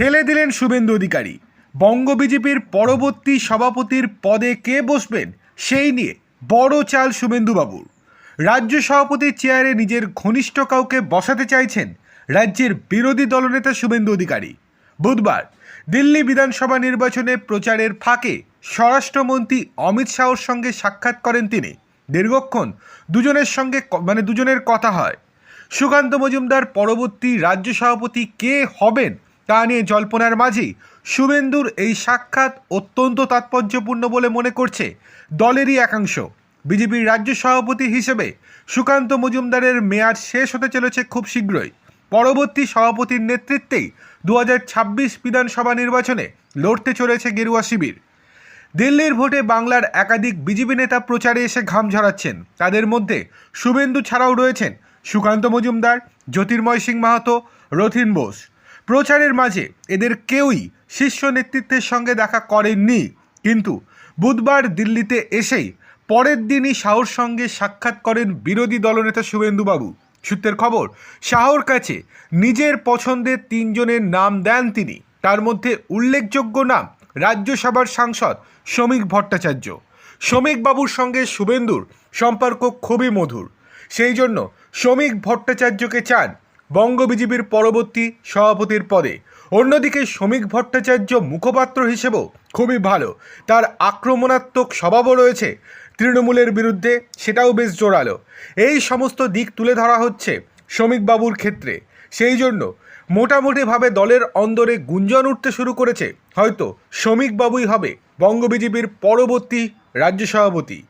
খেলে দিলেন শুভেন্দু অধিকারী। বঙ্গ বিজেপির পরবর্তী সভাপতির পদে কে বসবেন, সেই নিয়ে বড় চাল শুভেন্দুবাবুর। রাজ্য সভাপতির চেয়ারে নিজের ঘনিষ্ঠ কাউকে বসাতে চাইছেন রাজ্যের বিরোধী দলনেতা শুভেন্দু অধিকারী। বুধবার দিল্লি বিধানসভা নির্বাচনে প্রচারের ফাঁকে স্বরাষ্ট্রমন্ত্রী অমিত শাহর সঙ্গে সাক্ষাৎ করেন তিনি। দীর্ঘক্ষণ দুজনের সঙ্গে মানে দুজনের কথা হয়। সুকান্ত মজুমদার পরবর্তী রাজ্য সভাপতি কে হবেন তা নিয়ে জল্পনার মাঝেই শুভেন্দুর এই সাক্ষাৎ অত্যন্ত তাৎপর্যপূর্ণ বলে মনে করছে দলেরই একাংশ। বিজেপির রাজ্য সভাপতি হিসেবে সুকান্ত মজুমদারের মেয়াদ শেষ হতে চলেছে খুব শীঘ্রই। পরবর্তী সভাপতির নেতৃত্বেই দু হাজার ছাব্বিশ বিধানসভা নির্বাচনে লড়তে চলেছে গেরুয়া শিবির। দিল্লির ভোটে বাংলার একাধিক বিজেপি নেতা প্রচারে এসে ঘাম ঝরাচ্ছেন। তাদের মধ্যে শুভেন্দু ছাড়াও রয়েছেন সুকান্ত মজুমদার, জ্যোতির্ময় সিং মাহাতো, রথিন বোস। প্রচারের মাঝে এদের কেউই শীর্ষ নেতৃত্বের সঙ্গে দেখা করেননি। কিন্তু বুধবার দিল্লিতে এসেই পরের দিনই শাহর সঙ্গে সাক্ষাৎ করেন বিরোধী দলনেতা শুভেন্দুবাবু। সূত্রের খবর, শাহর কাছে নিজের পছন্দের তিনজনের নাম দেন তিনি। তার মধ্যে উল্লেখযোগ্য নাম রাজ্যসভার সাংসদ শ্রমিক ভট্টাচার্য। শ্রমিক বাবুর সঙ্গে শুভেন্দুর সম্পর্ক খুবই মধুর। সেই জন্য শ্রমিক ভট্টাচার্যকে চান বঙ্গ বিজেপির পরবর্তী সভাপতির পদে। অন্যদিকে শ্রমিক ভট্টাচার্য মুখপাত্র হিসেবেও খুবই ভালো। তার আক্রমণাত্মক স্বভাবও রয়েছে। তৃণমূলের বিরুদ্ধে সেটাও বেশ জোরালো। এই সমস্ত দিক তুলে ধরা হচ্ছে শ্রমিক বাবুর ক্ষেত্রে। সেই জন্য মোটামুটিভাবে দলের অন্দরে গুঞ্জন উঠতে শুরু করেছে। হয়তো শ্রমিক বাবুই হবে বঙ্গ বিজেপির পরবর্তী রাজ্য সভাপতি।